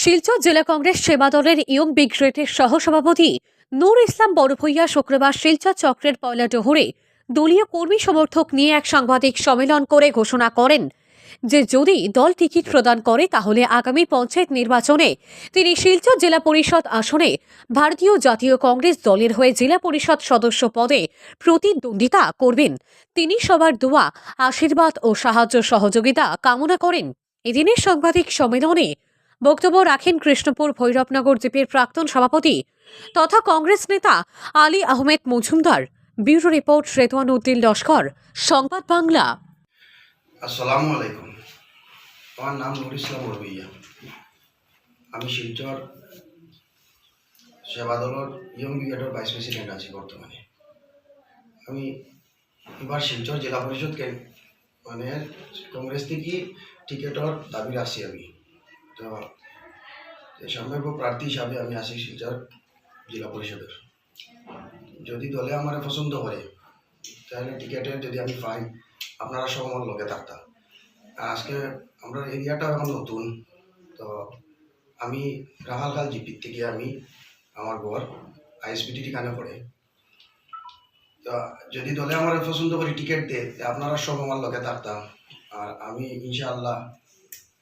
শিলচর জেলা কংগ্রেস সেবা দলের ইয়ং ব্রিগেডের সহসভাপতি নূর ইসলাম বড়ভূইয়া শুক্রবার শিলচর চক্রের পয়লা ডোহরে দলীয় কর্মী সমর্থক নিয়ে এক সাংবাদিক সম্মেলন করে ঘোষণা করেন যে যদি দল টিকিট প্রদান করে তাহলে আগামী পঞ্চায়েত নির্বাচনে তিনি শিলচর জেলা পরিষদ আসনে ভারতীয় জাতীয় কংগ্রেস দলের হয়ে জেলা পরিষদ সদস্য পদে প্রতিদ্বন্দ্বিতা করবেন। তিনি সবার দোয়া, আশীর্বাদ ও সাহায্য সহযোগিতা কামনা করেন। এদিনের সাংবাদিক সম্মেলনে বক্তব্য রাখেন কৃষ্ণপুর ভৈরবনগর জিপির প্রাক্তন সভাপতি তথা কংগ্রেস নেতা Ali Ahmed Majumdar. Bureau report Retwan Uddin Laskar, Sangbad Bangla. আসসালামু আলাইকুম। আমার নাম নুর ইসলাম আমি শিলচর ইয়ং ব্রিগেডের ভাইস প্রেসিডেন্ট আছি বর্তমানে। আমি এবার শিলচর জেলা পরিষদ মানে কংগ্রেস থেকে টিকেটর দাবি রাখছি আমি। তো সম্ভাব্য প্রার্থী হিসাবে আমি আছি শিলচর জেলা পরিষদের। যদি দলে আমার পছন্দ করে, তাহলে টিকেটের যদি আমি পাই, আপনারা সব আমার লগে থাকতাম আজকে আমরা এরিয়াটা এখন নতুন, তো আমি রাহালখাল জিপির থেকে আমি, আমার ঘর আইএসবিটি ঠিকানা পড়ে তো যদি দলে আমার পছন্দ করি টিকিট দে তে আপনারা সব আমার লগে থাকতাম আর আমি ইনশাআল্লাহ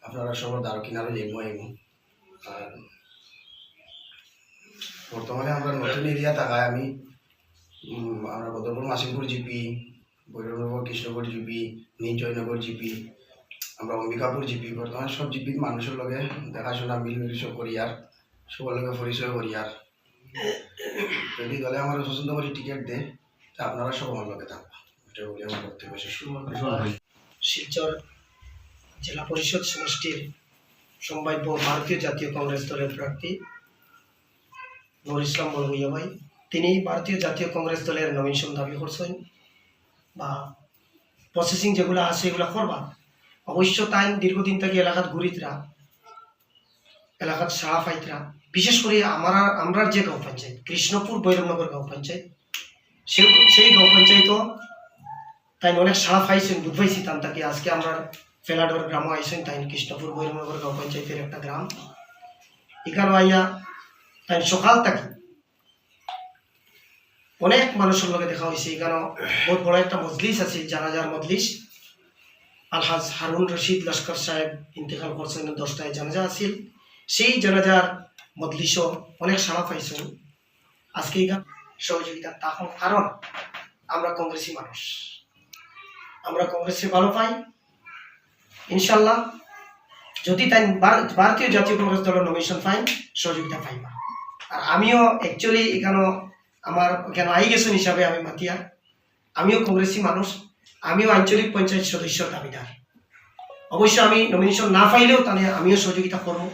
আপনারা সবার দ্বার কিনারে যাইব আইব। আর বর্তমানে আমরা নতুন এরিয়া থাকায় আমি আমরা Badarpur Masimpur GP Bhairabnagar Krishnapur GP Nichaynagar GP আমরা অম্বিকাপুর জিপি বর্তমানে সব জিপি মানুষের লগে দেখাশোনা মিল মিল সব করি আর সবার লগে পরিচয় করি আর। যদি দলে আমার পছন্দ করি টিকিট দে তা আপনারা সব আমার লগে থাকবা। এটা বলে আমার বক্তব্য। শেষ। শিলচর জেলা পরিষদ সমষ্টির সম্ভাব্য ভারতীয় জাতীয় কংগ্রেস দলের প্রার্থী নুর ইসলাম বড়ভূইয়া ভাই। তিনি ভারতীয় জাতীয় কংগ্রেস দলের নমিনেশন দাবি করছেন বা প্রসেসিং যেগুলো আছে এগুলো করবা। অবশ্য তাই দীর্ঘদিন থেকে এলাকাত ঘুরিতরা এলাকাত সাহা ফাইতরা বিশেষ করে আমরা আমরার যে গাঁও পঞ্চায়েত, কৃষ্ণপুর বৈরবনগর গাঁও পঞ্চায়েত, সেই সেই গাঁও তাই অনেক সাড়া পাইছেন দুধ পাইছি তান তাকে আজকে আমরা ফেলাডোর গ্রাম আইসেন তাই কৃষ্ণপুর বৈরনগর গাঁও পঞ্চায়েতের একটা গ্রাম। এখানে আইয়া তাই সকাল থেকে। অনেক মানুষের লগে দেখা হয়েছে এখানে বহুত বড় একটা মজলিস আছে, জানাজার মজলিস। আলহাজ হারুন রশিদ লস্কর সাহেব ইন্তেকাল করছেন, দশটায় জানাজা আছিল। সেই জানাজার মজলিসও অনেক সাড়া পাইছেন। আজকে এখানে সহযোগিতা তখন কারণ আমরা কংগ্রেসি মানুষ। আমরা কংগ্রেসে ভালো পাই। ইনশাল্লাহ যদি তাই ভার- ভারতীয় জাতীয় কংগ্রেস দলের নমিনেশন পাই, সহযোগিতা পাইবা। আর আমিও অ্যাকচুয়ালি এখানে আমার এখানে আই গেছেন হিসাবে আমি মাতিয়া। আমিও কংগ্রেসি মানুষ, আমিও আঞ্চলিক পঞ্চায়েত সদস্যর দাবিদার। অবশ্য আমি নমিনেশন না পাইলেও তাহলে আমিও সহযোগিতা করব।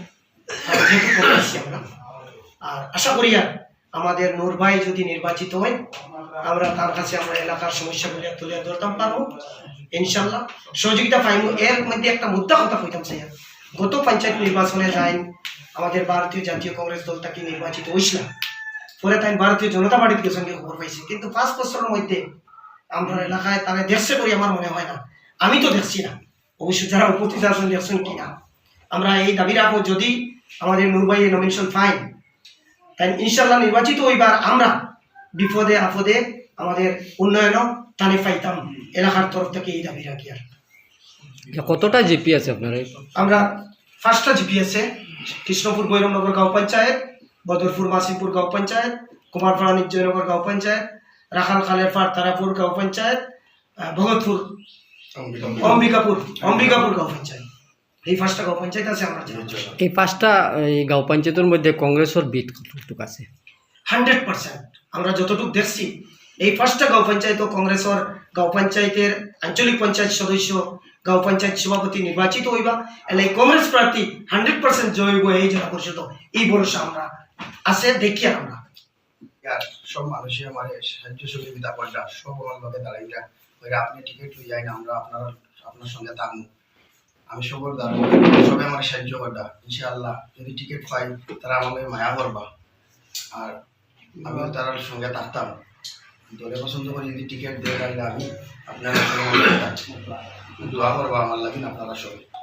আর আশা করি আর আমাদের নূর ভাই যদি নির্বাচিত হয়, আমরা তার কাছে আমরা এলাকার সমস্যাগুলি তুলে ধরতাম, পারব? ইনশাল্লাহ। সহযোগিতা পাইব এর মধ্যে একটা মুদ্রা কথা কইতাম চাই গত পঞ্চায়েত নির্বাচনে যাই আমাদের ভারতীয় জাতীয় কংগ্রেস দল তাকে নির্বাচিত হয়েছিল পরে তাই ভারতীয় জনতা পার্টির সঙ্গে খবর পাইছি। কিন্তু পাঁচ বছরের মধ্যে আমরা এলাকায় তারা দেখছে করি আমার মনে হয় না। আমি তো দেখছি না। অবশ্য যারা উপস্থিত আছেন দেখছেন কিনা। আমরা এই দাবি রাখব, যদি আমাদের নুরবাই নমিনেশন ফাইন তাই ইনশাল্লাহ নির্বাচিত হইবার আমরা বিপদে আপদে আমাদের উন্নয়ন টানে পাইতাম। এলাকার তরফ থেকে এই দাবি রাখি আর। কতটা জিপি আছে আপনার? আমরা ফার্স্টটা জিপিএসে কৃষ্ণপুর বৈরমনগর গাঁও পঞ্চায়েত বদরপুর মাসিমপুর গাঁও পঞ্চায়েত কুমারপাড়া নির্জয়নগর গাঁও পঞ্চায়েত রাখাল খালের খালেরপাড় তারাপুর গাঁও পঞ্চায়েত ভগতপুর অম্বিকাপুর অম্বিকাপুর গাঁও পঞ্চায়েত। এই পাঁচটা গাঁও পঞ্চায়েত আছে আমার এই পাঁচটা এই গাঁও পঞ্চায়েতের মধ্যে কংগ্রেসের বিট কতটুকু আছে? Hundred percent. আমরা যতটুকু দেখছি এই পাঁচটা গাঁও পঞ্চায়েত ও কংগ্রেসের গাঁও পঞ্চায়েতের আঞ্চলিক পঞ্চায়েত সদস্য গাঁও পঞ্চায়েত সভাপতি নির্বাচিত হইবা এলে এই কংগ্রেস প্রার্থী হান্ড্রেড পার্সেন্ট জয় হইব এই জেলা পরিষদ। এই ভরসা আমরা আছে দেখি আমরা। সব মানুষই আমার সাহায্য সহযোগিতা করলা সব আমার লগে দাঁড়াইলা আপনি টিকিট লই যাই না আমরা আপনার আপনার সঙ্গে থাকব। আমি সবর দাঁড়াবো সবাই আমার সাহায্য করবা ইনশাআল্লাহ। যদি টিকিট পাই, তারা আমাকে মায়া করবা। আর আমিও তার সঙ্গে থাকতাম। দলে পছন্দ করি, যদি টিকিট দেয় তাহলে আমি আপনার দোয়া করবা আমার লাগিন আপনারা সবাই।